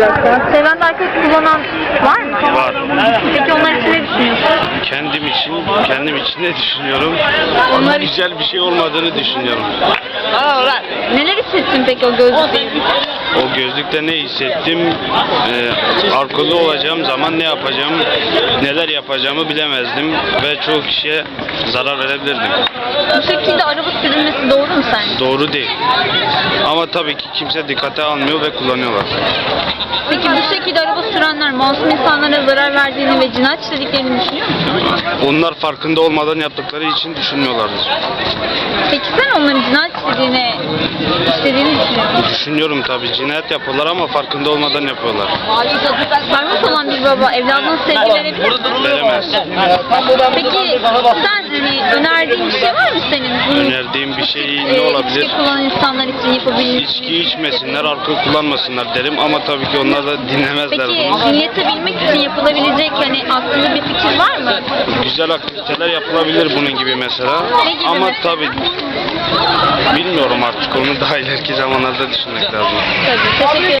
Çevrende alkol kullanan var mı? Var. Peki onlar için ne düşünüyorsun? Kendim için, kendim için ne düşünüyorum? Onlar- Güzel bir şey olmadığını düşünüyorum. Neler hissettin peki o gözlükle? O gözlükte ne hissettim? Ee, alkollü olacağım zaman ne yapacağım, neler yapacağımı bilemezdim ve çoğu kişiye zarar verebilirdim. Bu şekilde araba sürülmesi doğru mu sence? Doğru değil. Ama tabii ki kimse dikkate almıyor ve kullanıyorlar. Peki bu şekilde araba sürenler masum insanlara zarar verdiğini ve cinayet işlediklerini düşünüyor musun? Onlar farkında olmadan yaptıkları için düşünmüyorlardır. Peki sen onların cinayet işlediğini, işlediğini düşünüyor musun? Düşünüyorum tabii cinayet yapıyorlar ama farkında olmadan yapıyorlar. Sarhoş olan bir baba evladına sevgi verebilir mi? Veremez. Peki sen hani önerdiğin bir şey var mı senin? Önerdiğim bir şey ne e, olabilir? İçki kullanan insanlar için yapabildiğin İçki içmesinler, alkol kullanmasınlar derim ama tabii ki onlar da dinlemezler Peki bunu. niyete bilmek için yapılabilecek hani aklında bir fikir var mı? Güzel aktiviteler yapılabilir bunun gibi mesela. Ne gibi Ama mesela? tabii bilmiyorum artık onu daha ileriki zamanlarda düşünmek lazım. Tabii. Teşekkür.